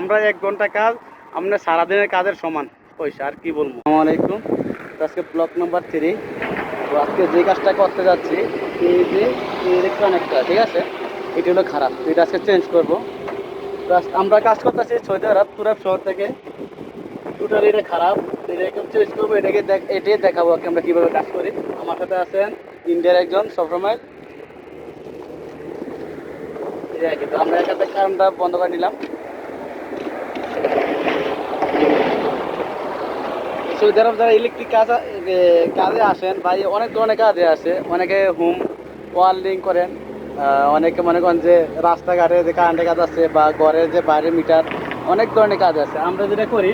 আমরা এক ঘণ্টা কাজ, আমরা সারাদিনের কাজের সমান। পয়সা আর কি বলব? আলাইকুম। তো আজকে ব্লক নাম্বার থ্রি। তো আজকে যে কাজটা করতে যাচ্ছি ইলেকট্রনিকটা ঠিক আছে? এটা হলো খারাপ। এটা আজকে চেঞ্জ করব। আমরা কাজ করতেছি সৌদি আরব তুরাব শহর থেকে। টোটাল এটা খারাপ। এটাকে চেঞ্জ করব। এটাকে দেখ, এটাই দেখাবো কি আমরা কীভাবে কাজ করি। আমার সাথে আছেন ইন্ডিয়ার একজন সবসময়। আমরা এখান থেকে কারণটা বন্ধ করে নিলাম। সৌদি আরব যারা ইলেকট্রিক কাজ কাজে আসেন এই অনেক ধরনের কাজে আসে। অনেকে হোম ওয়ার্ল্ডিং করেন অনেকে মনে করেন যে রাস্তাঘাটে যে কারেন্টের কাজ আছে বা ঘরের যে বাইরে মিটার অনেক ধরনের কাজ আছে। আমরা যেটা করি,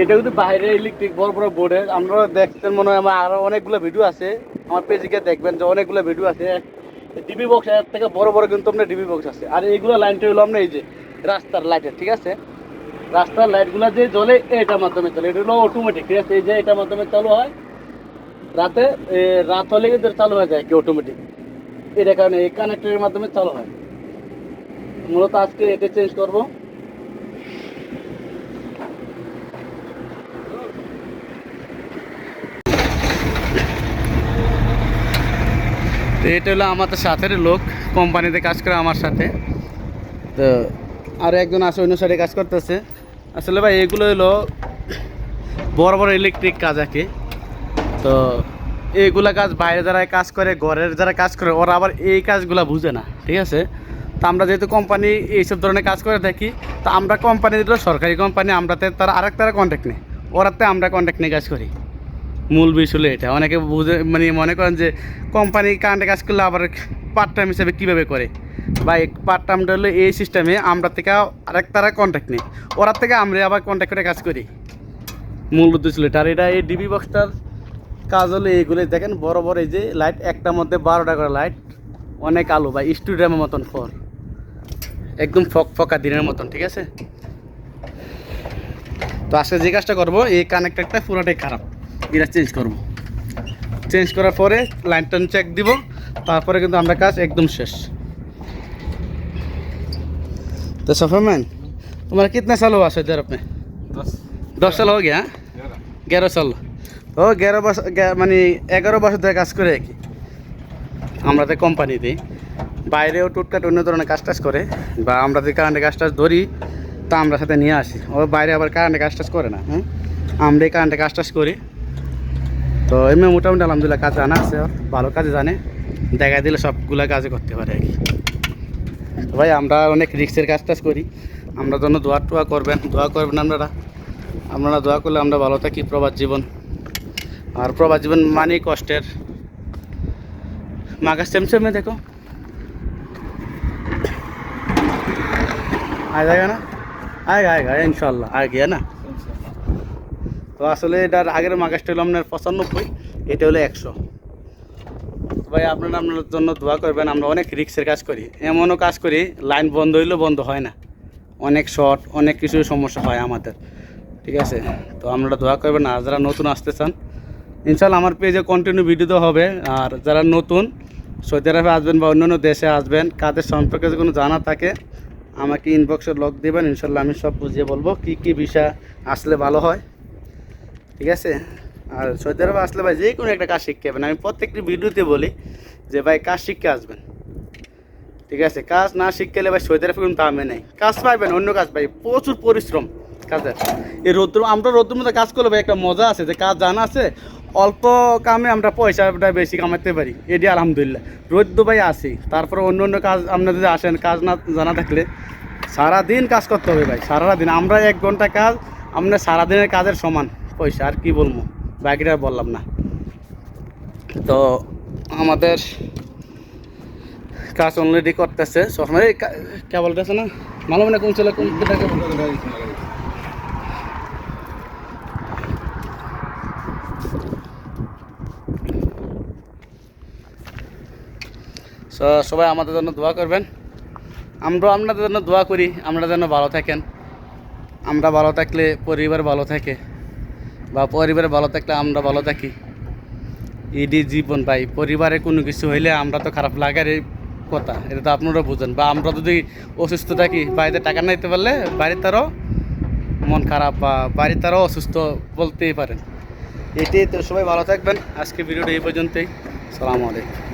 এটা কিন্তু বাইরে ইলেকট্রিক বড় বড় বোর্ডের আপনারা দেখছেন মনে হয় আমার আরও অনেকগুলো ভিডিও আছে। আমার পেজে দেখবেন যে অনেকগুলো ভিডিও আছে। ডিবি বক্স এর থেকে বড় বড় কিন্তু আপনার ডিবি বক্স আছে। আর এইগুলো লাইনটা হলো আপনার এই যে রাস্তার লাইটের ঠিক আছে? রাস্তার লাইটগুলো যে জ্বলে, এটার মাধ্যমে চলে। এটা হলো অটোমেটিক ঠিক আছে? এই যে এটার মাধ্যমে চালু হয়, রাতে রাত হলে কিন্তু চালু হয়ে যায় কি অটোমেটিক এটা কারণে এই কানেক্টরের মাধ্যমে চালু হয়। মূলত আজকে এটা চেঞ্জ করব। এটা হলো আমাদের সাথের লোক, কোম্পানিতে কাজ করে আমার সাথে। তো আর একজন আছে অন্য সাইডে কাজ করতেছে। আসলে ভাই, এগুলো হলো বড় বড় ইলেকট্রিক কাজ আর কি। তো এইগুলা কাজ বাইরে যারা কাজ করে, ঘরের যারা কাজ করে, ওরা আবার এই কাজগুলা বুঝে না, ঠিক আছে? তো আমরা যেহেতু কোম্পানি এইসব ধরনের কাজ করে থাকি, তো আমরা কোম্পানি দিল সরকারি কোম্পানি আমরাতে তারা আরেক তারা কন্ট্যাক্ট নেই। ওরাতে আমরা কন্ট্যাক্ট নিয়ে কাজ করি। মূল বিষয় হলো এটা। অনেকে বুঝে মানে মনে করেন যে কোম্পানি কারেন্টে কাজ করলে আবার পার্ট টাইম হিসেবে কীভাবে করে? বা পার্ট টাইমটা হলো এই সিস্টেমে আমরা থেকে আরেক তারা কন্ট্যাক্ট নিই ওরা থেকে আমরা আবার কন্ট্যাক্ট করে কাজ করি। মূল উদ্দেশ্য হলো এটা। এটা এই ডিবি বক্সটার কাজ হলো এইগুলো দেখেন বড় বড় এই যে লাইট একটার মধ্যে বারোটা করে লাইট অনেক আলো বা স্টুডিয়ামের মতন ফর একদম ফক ফকা দিনের মতন, ঠিক আছে? তো আজকে যে কাজটা করব, এই কানেক্টারটা পুরোটাই খারাপ। এটা চেঞ্জ করব। চেঞ্জ করার পরে লাইন টাইন চেক দিব। তারপরে কিন্তু আমরা কাজ একদম শেষ तो सफर मैन तुम्हारा कितना साल हुआ सऊदी अरब में दस দশ সাল হয়ে গিয়া ग्यारह গ্যারো সাল ও গ্যারো বছর গ্যা- মানে এগারো বছর ধরে কাজ করে আর কি আমরা তো কোম্পানিতে বাইরেও টুটকাট অন্য ধরনের কাজ টাজ করে বা আমরা যে কারেন্টে কাজ টাজ ধরি তা আমরা সাথে নিয়ে আসি ও বাইরে আবার কারেন্টে কাজ টাজ করে না হ্যাঁ আমরা এই কারেন্টে কাজ টাজ করি তো এমনি মোটামুটি আলহামদুলিল্লাহ কাজ জানা আছে ওর, ভালো কাজে জানে দেখা দিলে সবগুলা কাজে করতে পারে আর কি। ভাই, আমরা অনেক রিক্সের কাজ টাজ করি। আমরা জন্য দোয়া টোয়া করবেন। দোয়া করবেন আপনারা। আপনারা দোয়া করলে আমরা ভালো থাকি প্রবাস জীবন। আর প্রবাস জীবন মানেই কষ্টের। মাগাস চেমচেমে দেখো। আয় না। আয় আয় ইনশাল্লাহ আয়, গিয়া না। তো আসলে এটার আগের মাগাসটা হলো আপনার পঁচানব্বই, এটা হলো একশো। ভাই, আপনারা আপনার জন্য দোয়া করবেন, আমরা অনেক রিক্সের কাজ করি। এমনও কাজ করি, লাইন বন্ধ হইলেও বন্ধ হয় না। অনেক শর্ট, অনেক কিছু সমস্যা হয় আমাদের, ঠিক আছে? তো আপনারা দোয়া করবেন, আর যারা নতুন আসতে চান, ইনশাল্লাহ আমার পেজে কন্টিনিউ ভিডিও তো হবে। আর যারা নতুন, সৌদি আরবে আসবেন বা অন্যান্য দেশে আসবেন, কাদের সম্পর্কে যদি কোনো জানা থাকে, আমাকে ইনবক্সে লক দেবেন, ইনশাল্লাহ আমি সব বুঝিয়ে বলব কী কী বিষয় আসলে ভালো হয়, ঠিক আছে? আর সৌদি আরবে আসলে ভাই যে কোনো একটা কাজ শিখতে হবে আমি প্রত্যেকটি ভিডিওতে বলি যে ভাই কাজ শিখতে আসবেন। ঠিক আছে? কাজ না শিখতে গেলে ভাই সৌদি আরবে কোনো দামে নেই। কাজ পাইবেন, অন্য কাজ পাই প্রচুর পরিশ্রম কাজের। এই রৌদ্র, আমরা রৌদ্র মধ্যে কাজ করলে ভাই একটা মজা আছে যে কাজ জানা আছে, অল্প কামে আমরা পয়সাটা বেশি কামাতে পারি। এটি আলহামদুলিল্লাহ। রৌদ্র ভাই আসি, তারপরে অন্য অন্য কাজ আপনারা যদি আসেন, কাজ না জানা থাকলে সারাদিন কাজ করতে হবে ভাই, সারাদিন। আমরা এক ঘণ্টা কাজ আপনার সারাদিনের কাজের সমান পয়সা, আর কি বলব? বাকিটা বললাম না। তো আমাদের কাজ অলরেডি করতেছে। সবসময় এই কা- কে বলতেছে না? মালুম না কোন ছেলে, কোন সবাই আমাদের জন্য দোয়া করবেন। আমরা আপনাদের জন্য দোয়া করি, আমরা যেন ভালো থাকেন। আমরা ভালো থাকলে পরিবার ভালো থাকে। বা পরিবার ভালো থাকলে আমরা ভালো থাকি। এটি জীবন ভাই, পরিবারে কোনো কিছু হইলে আমরা তো খারাপ লাগারই কথা, এটা তো আপনারা বুঝেন। বা আমরা যদি অসুস্থ থাকি, বাড়িতে টাকা নিতে পারলে বাড়ির তারও মন খারাপ বা বাড়ির তারও অসুস্থ বলতেই পারেন। এটাই তো সবাই ভালো থাকবেন। আজকে ভিডিওটা এই পর্যন্তই। সালামু আলাইকুম।